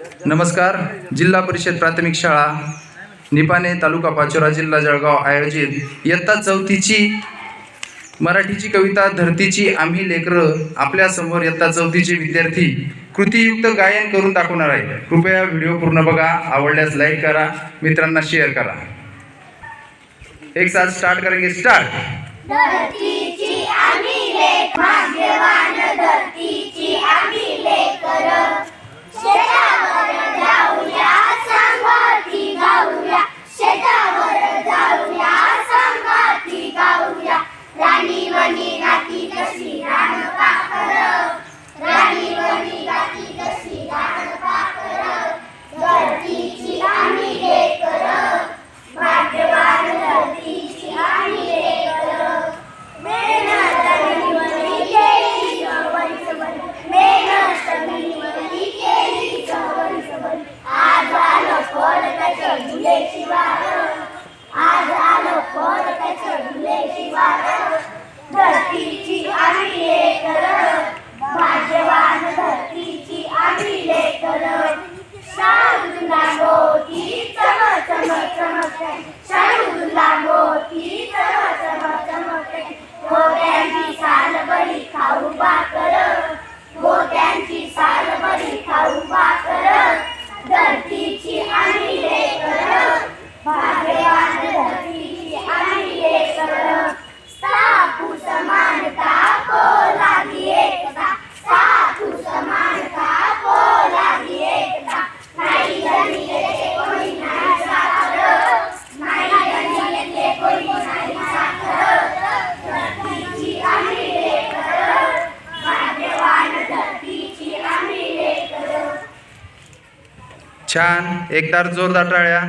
नमस्कार. जिल्हा परिषद प्राथमिक शाळा निपाणे तालुका पाचोरा जिल्हा जळगाव आयोजित इयत्ता चौथीची मराठीची कविता धरतीची आम्ही लेकरं आपल्यासमोर इयत्ता चौथीचे विद्यार्थी कृतीयुक्त गायन करून दाखवणार आहे कृपया व्हिडिओ पूर्ण बघा आवडल्यास लाईक करा मित्रांना शेअर करा. एक साथ स्टार्ट करेंगे. Start Yeah. Okay. Ciao. छान. एकदार जोरदार टाळ्या.